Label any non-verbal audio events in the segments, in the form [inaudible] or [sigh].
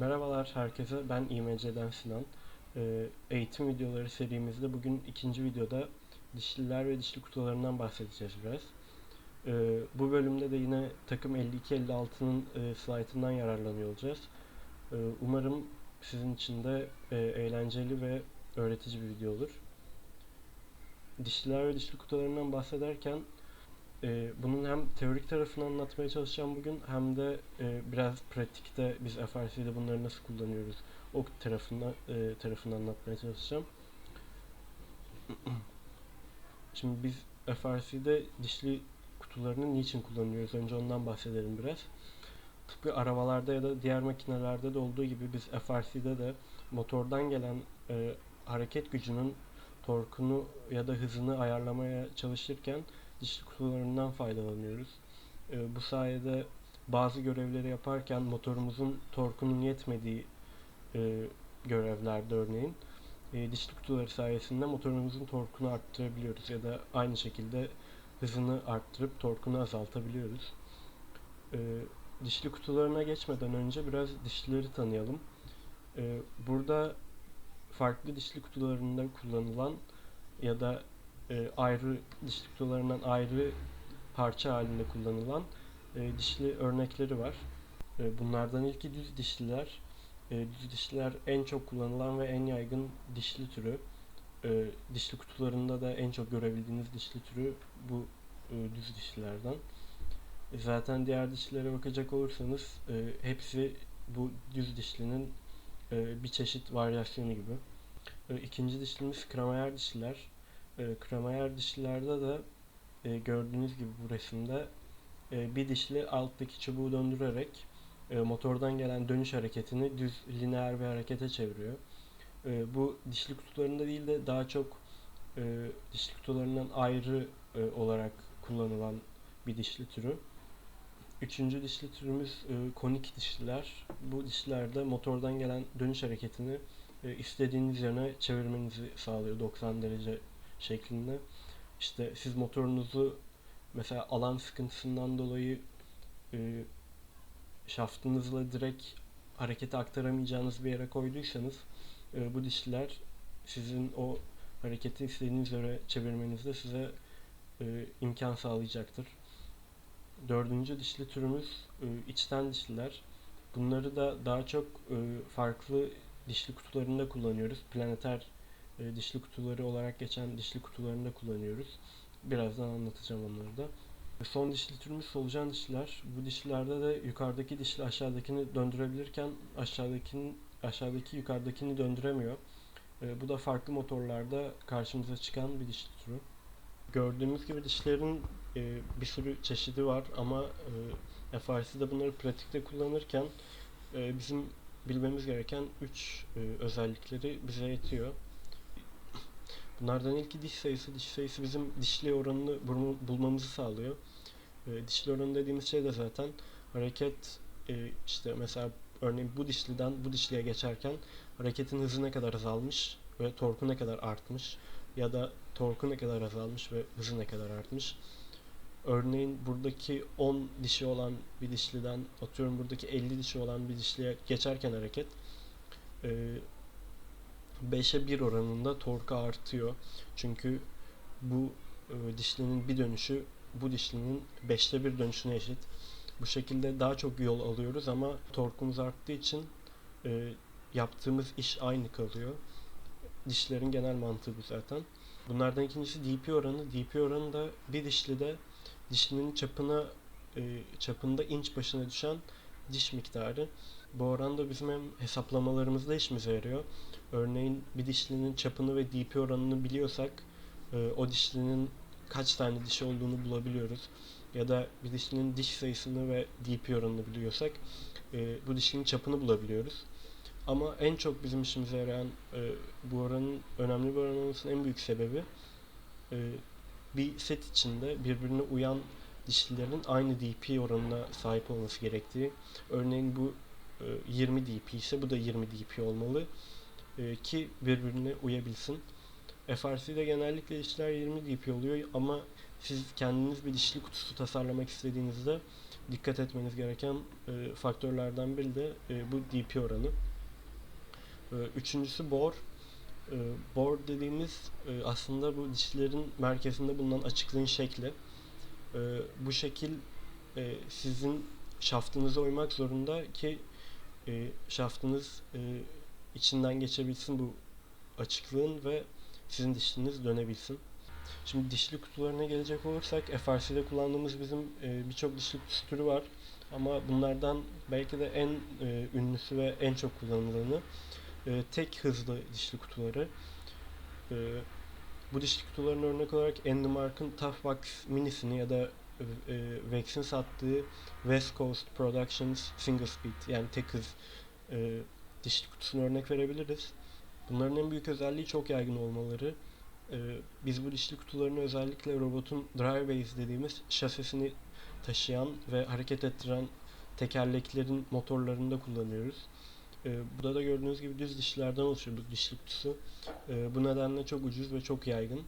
Merhabalar herkese, ben İMC'den Sinan. Ee, eğitim videoları serimizde bugün ikinci videoda dişliler ve dişli kutularından bahsedeceğiz biraz. Ee, bu bölümde de yine takım 52-56'nın e, slaytından yararlanıyor olacağız. Ee, umarım sizin için de e, eğlenceli ve öğretici bir video olur. Dişliler ve dişli kutularından bahsederken e, bunun hem teorik tarafını anlatmaya çalışacağım bugün hem de e, biraz pratikte biz FRC'de bunları nasıl kullanıyoruz o tarafını, e, tarafını anlatmaya çalışacağım. [clears throat] Şimdi biz FRC'de dişli kutularını niçin kullanıyoruz? Önce ondan bahsedelim biraz. Tıpkı arabalarda ya da diğer makinelerde de olduğu gibi biz FRC'de de motordan gelen e, hareket gücünün torkunu ya da hızını ayarlamaya çalışırken dişli kutularından faydalanıyoruz. E, bu sayede bazı görevleri yaparken motorumuzun torkunun yetmediği e, görevlerde örneğin e, dişli kutuları sayesinde motorumuzun torkunu arttırabiliyoruz ya da aynı şekilde hızını arttırıp torkunu azaltabiliyoruz. E, dişli kutularına geçmeden önce biraz dişlileri tanıyalım. E, burada farklı dişli kutularında kullanılan ya da e, ayrı dişli kutularından ayrı parça halinde kullanılan e, dişli örnekleri var. E, bunlardan ilki düz dişliler. E, düz dişliler en çok kullanılan ve en yaygın dişli türü. E, dişli kutularında da en çok görebildiğiniz dişli türü bu e, düz dişlilerden. E, zaten diğer dişlilere bakacak olursanız e, hepsi bu düz dişlinin e, bir çeşit varyasyonu gibi. E, ikinci dişlimiz kremayer dişliler. E, kremayer dişlilerde de e, gördüğünüz gibi bu resimde e, bir dişli alttaki çubuğu döndürerek e, motordan gelen dönüş hareketini düz lineer bir harekete çeviriyor. E, bu dişli kutularında değil de daha çok e, dişli kutularından ayrı e, olarak kullanılan bir dişli türü. Üçüncü dişli türümüz e, konik dişliler. Bu dişlilerde motordan gelen dönüş hareketini e, istediğiniz yöne çevirmenizi sağlıyor 90 derece şeklinde. İşte siz motorunuzu mesela alan sıkıntısından dolayı e, şaftınızla direkt hareketi aktaramayacağınız bir yere koyduysanız e, bu dişliler sizin o hareketi istediğiniz yere çevirmenizde size e, imkan sağlayacaktır. Dördüncü dişli türümüz e, içten dişliler. Bunları da daha çok e, farklı dişli kutularında kullanıyoruz. Planeter e, dişli kutuları olarak geçen dişli kutularında kullanıyoruz. Birazdan anlatacağım onları da. Son dişli türümüz solucan dişliler. Bu dişlilerde de yukarıdaki dişli aşağıdakini döndürebilirken aşağıdakinin aşağıdaki yukarıdakini döndüremiyor. E, bu da farklı motorlarda karşımıza çıkan bir dişli türü. Gördüğümüz gibi dişlerin e, bir sürü çeşidi var ama e, FRC'de bunları pratikte kullanırken e, bizim bilmemiz gereken 3 e, özellikleri bize yetiyor. Bunlardan ilki diş sayısı. Diş sayısı bizim dişli oranını bulmamızı sağlıyor. E, dişli oranı dediğimiz şey de zaten hareket e, işte mesela örneğin bu dişliden bu dişliye geçerken hareketin hızı ne kadar azalmış ve torku ne kadar artmış ya da torku ne kadar azalmış ve hızı ne kadar artmış. Örneğin buradaki 10 dişi olan bir dişliden atıyorum buradaki 50 dişi olan bir dişliye geçerken hareket e, 5'e 1 oranında torku artıyor. Çünkü bu e, dişlinin bir dönüşü bu dişlinin 5'te 1 dönüşüne eşit. Bu şekilde daha çok yol alıyoruz ama torkumuz arttığı için e, yaptığımız iş aynı kalıyor. Dişlerin genel mantığı bu zaten. Bunlardan ikincisi DP oranı. DP oranı da bir dişlide dişinin çapına e, çapında inç başına düşen diş miktarı. Bu oran da bizim hem hesaplamalarımızda işimize yarıyor. Örneğin bir dişlinin çapını ve DP oranını biliyorsak e, o dişlinin kaç tane dişi olduğunu bulabiliyoruz. Ya da bir dişlinin diş sayısını ve DP oranını biliyorsak e, bu dişinin çapını bulabiliyoruz. Ama en çok bizim işimize yarayan e, bu oranın önemli bir oran olmasının en büyük sebebi bir set içinde birbirine uyan dişlilerin aynı DP oranına sahip olması gerektiği. Örneğin bu e, 20 DP ise bu da 20 DP olmalı e, ki birbirine uyabilsin. FRC'de genellikle dişler 20 DP oluyor ama siz kendiniz bir dişli kutusu tasarlamak istediğinizde dikkat etmeniz gereken e, faktörlerden biri de e, bu DP oranı. E, üçüncüsü bor. E, bor dediğimiz e, aslında bu dişlerin merkezinde bulunan açıklığın şekli. E, bu şekil e, sizin şaftınıza uymak zorunda ki e, şaftınız e, içinden geçebilsin bu açıklığın ve sizin dişliniz dönebilsin. Şimdi dişli kutularına gelecek olursak FRC'de kullandığımız bizim e, birçok dişli kutusu türü var. Ama bunlardan belki de en e, ünlüsü ve en çok kullanılanı e, tek hızlı dişli kutuları. E, bu dişli kutuların örnek olarak Endomark'ın Toughbox minisini ya da e, Vex'in sattığı West Coast Productions Single Speed yani tek hız e, dişli kutusunu örnek verebiliriz. Bunların en büyük özelliği çok yaygın olmaları. Ee, biz bu dişli kutularını özellikle robotun driveways dediğimiz şasisini taşıyan ve hareket ettiren tekerleklerin motorlarında kullanıyoruz. Ee, burada da gördüğünüz gibi düz dişlerden oluşuyor bu dişli kutusu. Ee, bu nedenle çok ucuz ve çok yaygın.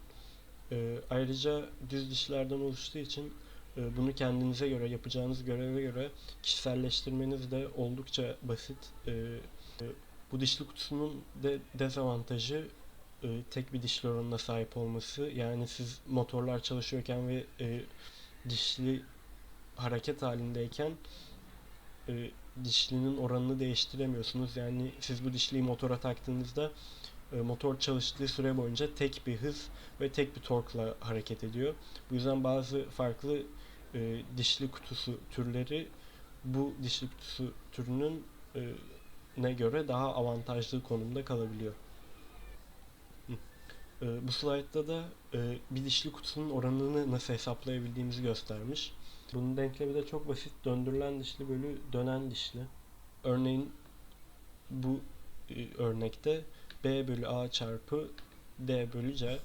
Ee, ayrıca düz dişlerden oluştuğu için e, bunu kendinize göre, yapacağınız göreve göre kişiselleştirmeniz de oldukça basit. Ee, bu dişli kutusunun de dezavantajı e, tek bir dişli oranına sahip olması. Yani siz motorlar çalışıyorken ve e, dişli hareket halindeyken e, dişlinin oranını değiştiremiyorsunuz. Yani siz bu dişliyi motora taktığınızda e, motor çalıştığı süre boyunca tek bir hız ve tek bir torkla hareket ediyor. Bu yüzden bazı farklı e, dişli kutusu türleri bu dişli kutusu türünün e, ne göre daha avantajlı konumda kalabiliyor. E, bu slaytta da e, bir dişli kutusunun oranını nasıl hesaplayabildiğimizi göstermiş. Bunun denklemi de çok basit. Döndürülen dişli bölü dönen dişli. Örneğin bu e, örnekte B bölü A çarpı D bölü C.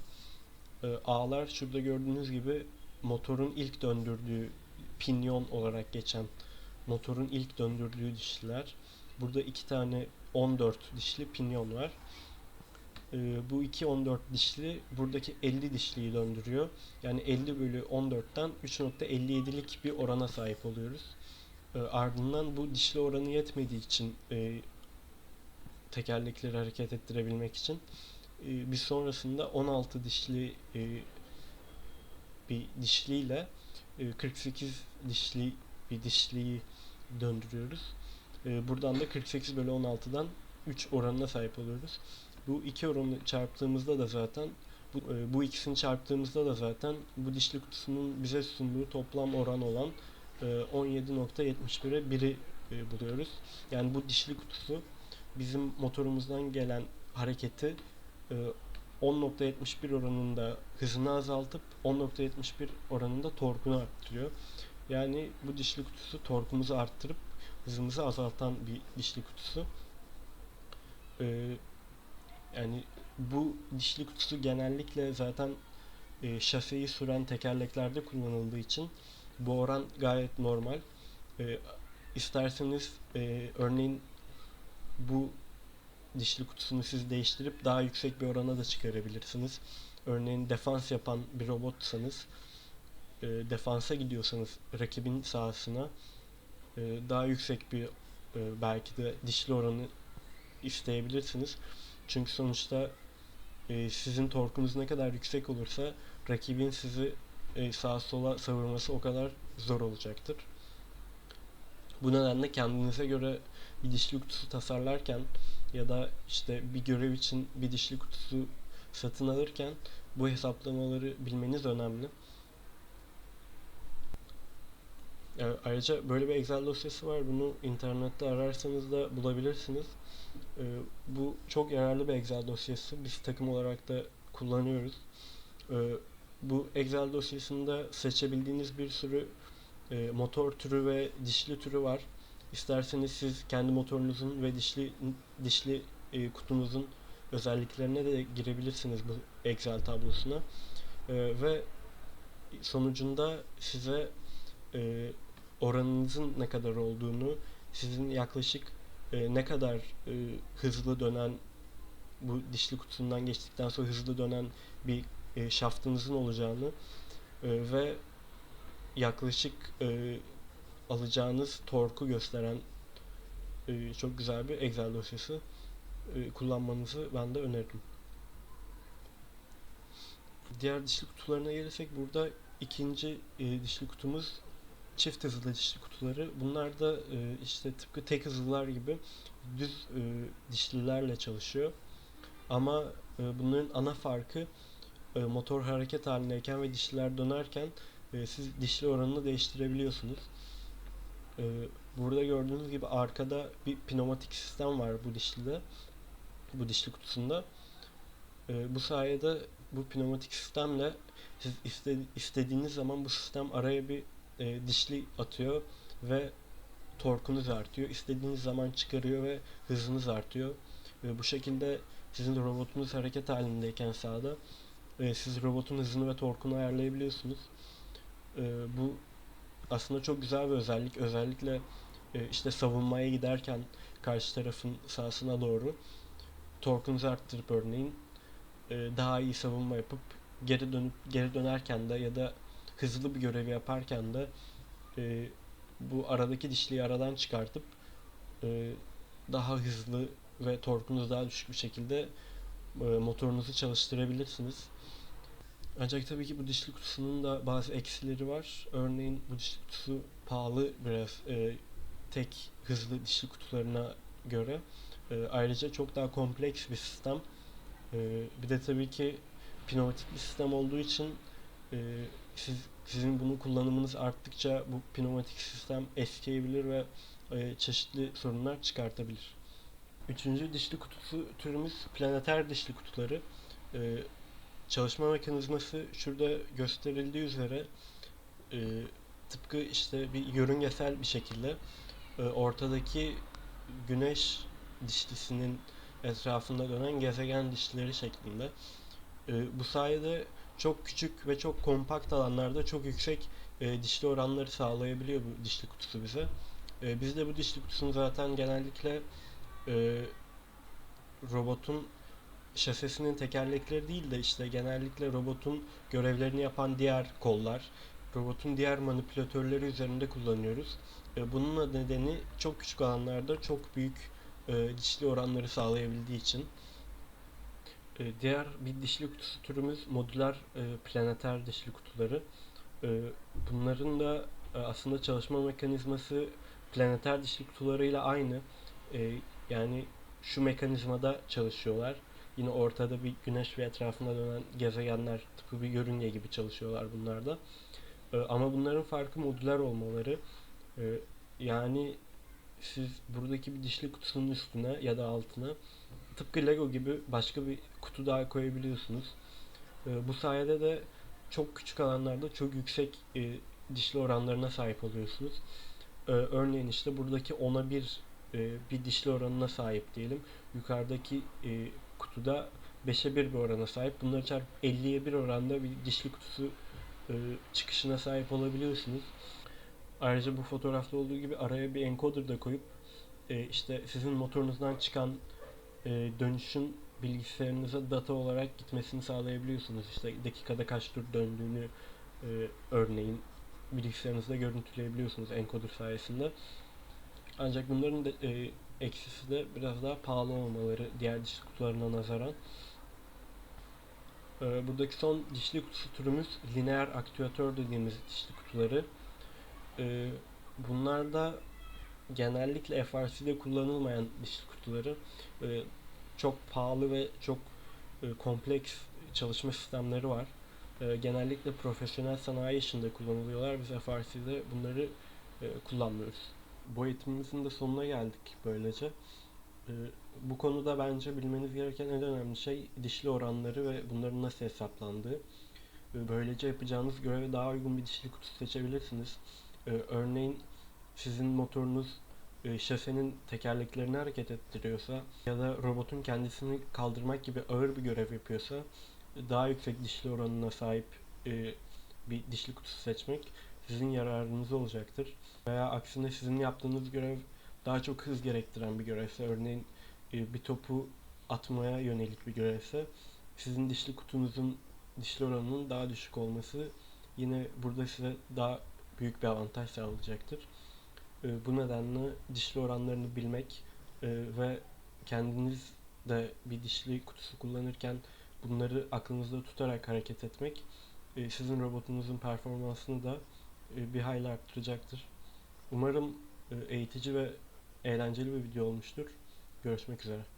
E, A'lar şurada gördüğünüz gibi motorun ilk döndürdüğü pinyon olarak geçen motorun ilk döndürdüğü dişliler. Burada iki tane 14 dişli pinyon var. Ee, bu iki 14 dişli buradaki 50 dişliyi döndürüyor. Yani 50 bölü 14'ten 3.57'lik bir orana sahip oluyoruz. Ee, ardından bu dişli oranı yetmediği için e, tekerlekleri hareket ettirebilmek için e, biz sonrasında 16 dişli e, bir dişliyle e, 48 dişli bir dişliyi döndürüyoruz. E, buradan da 48 bölü 16'dan 3 oranına sahip oluyoruz. Bu iki oranı çarptığımızda da zaten bu, e, bu ikisini çarptığımızda da zaten bu dişli kutusunun bize sunduğu toplam oran olan e, 17.71'e 1'i e, buluyoruz. Yani bu dişli kutusu bizim motorumuzdan gelen hareketi e, 10.71 oranında hızını azaltıp 10.71 oranında torkunu arttırıyor. Yani bu dişli kutusu torkumuzu arttırıp hızımızı azaltan bir dişli kutusu. Ee, yani bu dişli kutusu genellikle zaten e, şaseyi süren tekerleklerde kullanıldığı için bu oran gayet normal. E, isterseniz e, örneğin bu dişli kutusunu siz değiştirip daha yüksek bir orana da çıkarabilirsiniz. Örneğin defans yapan bir robotsanız e, defansa gidiyorsanız rakibin sahasına daha yüksek bir e, belki de dişli oranı isteyebilirsiniz. Çünkü sonuçta e, sizin torkunuz ne kadar yüksek olursa rakibin sizi e, sağa sola savurması o kadar zor olacaktır. Bu nedenle kendinize göre bir dişli kutusu tasarlarken ya da işte bir görev için bir dişli kutusu satın alırken bu hesaplamaları bilmeniz önemli. Yani ayrıca böyle bir Excel dosyası var. Bunu internette ararsanız da bulabilirsiniz. Ee, bu çok yararlı bir Excel dosyası. Biz takım olarak da kullanıyoruz. Ee, bu Excel dosyasında seçebildiğiniz bir sürü e, motor türü ve dişli türü var. İsterseniz siz kendi motorunuzun ve dişli dişli e, kutunuzun özelliklerine de girebilirsiniz bu Excel tablosuna. E, ve sonucunda size e, oranınızın ne kadar olduğunu, sizin yaklaşık e, ne kadar e, hızlı dönen bu dişli kutusundan geçtikten sonra hızlı dönen bir e, şaftınızın olacağını e, ve yaklaşık e, alacağınız torku gösteren e, çok güzel bir Excel dosyası e, kullanmanızı ben de öneririm. Diğer dişli kutularına gelirsek burada ikinci e, dişli kutumuz çift hızlı dişli kutuları. Bunlar da e, işte tıpkı tek hızlılar gibi düz e, dişlilerle çalışıyor. Ama e, bunların ana farkı e, motor hareket halindeyken ve dişliler dönerken e, siz dişli oranını değiştirebiliyorsunuz. E, burada gördüğünüz gibi arkada bir pneumatik sistem var bu dişlide. Bu dişli kutusunda. E, bu sayede bu pneumatik sistemle siz iste, istediğiniz zaman bu sistem araya bir e, dişli atıyor ve torkunuz artıyor. İstediğiniz zaman çıkarıyor ve hızınız artıyor. Ve bu şekilde sizin robotunuz hareket halindeyken sağda e, siz robotun hızını ve torkunu ayarlayabiliyorsunuz. E, bu aslında çok güzel bir özellik. Özellikle e, işte savunmaya giderken karşı tarafın sahasına doğru torkunuzu arttırıp örneğin e, daha iyi savunma yapıp geri dönüp geri dönerken de ya da hızlı bir görevi yaparken de e, bu aradaki dişliyi aradan çıkartıp e, daha hızlı ve torkunuz daha düşük bir şekilde e, motorunuzu çalıştırabilirsiniz. Ancak tabii ki bu dişli kutusunun da bazı eksileri var. Örneğin bu dişli kutusu pahalı biraz e, tek hızlı dişli kutularına göre. E, ayrıca çok daha kompleks bir sistem. E, bir de tabii ki pneumatik bir sistem olduğu için e, siz sizin bunu kullanımınız arttıkça bu pneumatik sistem eskiyebilir ve e, çeşitli sorunlar çıkartabilir. Üçüncü dişli kutusu türümüz planeter dişli kutuları. E, çalışma mekanizması şurada gösterildiği üzere e, tıpkı işte bir yörüngesel bir şekilde e, ortadaki güneş dişlisinin etrafında dönen gezegen dişlileri şeklinde. E, bu sayede çok küçük ve çok kompakt alanlarda çok yüksek e, dişli oranları sağlayabiliyor bu dişli kutusu bize. E, biz de bu dişli kutusunu zaten genellikle e, robotun şasesinin tekerlekleri değil de işte genellikle robotun görevlerini yapan diğer kollar, robotun diğer manipülatörleri üzerinde kullanıyoruz. E, bunun nedeni çok küçük alanlarda çok büyük e, dişli oranları sağlayabildiği için. E, diğer bir dişli kutusu türümüz modüler e, planeter dişli kutuları. E, bunların da e, aslında çalışma mekanizması planeter dişli kutularıyla aynı. E, yani şu mekanizmada çalışıyorlar. Yine ortada bir güneş ve etrafında dönen gezegenler tıpkı bir yörünge gibi çalışıyorlar bunlar da. E, ama bunların farkı modüler olmaları. Yani siz buradaki bir dişli kutusunun üstüne ya da altına tıpkı Lego gibi başka bir kutu daha koyabiliyorsunuz. E, bu sayede de çok küçük alanlarda çok yüksek e, dişli oranlarına sahip oluyorsunuz. E, örneğin işte buradaki 10'a 1 e, bir dişli oranına sahip diyelim. Yukarıdaki e, kutuda 5'e 1 bir orana sahip. Bunları çarp 50'ye 1 oranda bir dişli kutusu çıkışına sahip olabiliyorsunuz. Ayrıca bu fotoğrafta olduğu gibi araya bir encoder da koyup işte sizin motorunuzdan çıkan e, dönüşün bilgisayarınıza data olarak gitmesini sağlayabiliyorsunuz. İşte dakikada kaç tur döndüğünü e, örneğin bilgisayarınızda görüntüleyebiliyorsunuz encoder sayesinde. Ancak bunların da, e, eksisi de biraz daha pahalı olmaları diğer dişli kutularına nazaran. E, buradaki son dişli kutusu türümüz lineer aktüatör dediğimiz dişli kutuları. E, bunlar da genellikle FRC'de kullanılmayan dişli kutuları. E, çok pahalı ve çok e, kompleks çalışma sistemleri var. E, genellikle profesyonel sanayi işinde kullanılıyorlar. Biz FRC'de bunları e, kullanmıyoruz. Bu eğitimimizin de sonuna geldik böylece. E, bu konuda bence bilmeniz gereken en önemli şey dişli oranları ve bunların nasıl hesaplandığı. E, böylece yapacağınız göreve daha uygun bir dişli kutu seçebilirsiniz. E, örneğin sizin motorunuz e, şasenin tekerleklerini hareket ettiriyorsa ya da robotun kendisini kaldırmak gibi ağır bir görev yapıyorsa daha yüksek dişli oranına sahip e, bir dişli kutusu seçmek sizin yararınıza olacaktır. Veya aksine sizin yaptığınız görev daha çok hız gerektiren bir görevse örneğin e, bir topu atmaya yönelik bir görevse sizin dişli kutunuzun dişli oranının daha düşük olması yine burada size daha büyük bir avantaj sağlayacaktır. E, bu nedenle dişli oranlarını bilmek e, ve kendiniz de bir dişli kutusu kullanırken bunları aklınızda tutarak hareket etmek e, sizin robotunuzun performansını da e, bir hayli arttıracaktır. Umarım e, eğitici ve eğlenceli bir video olmuştur. Görüşmek üzere.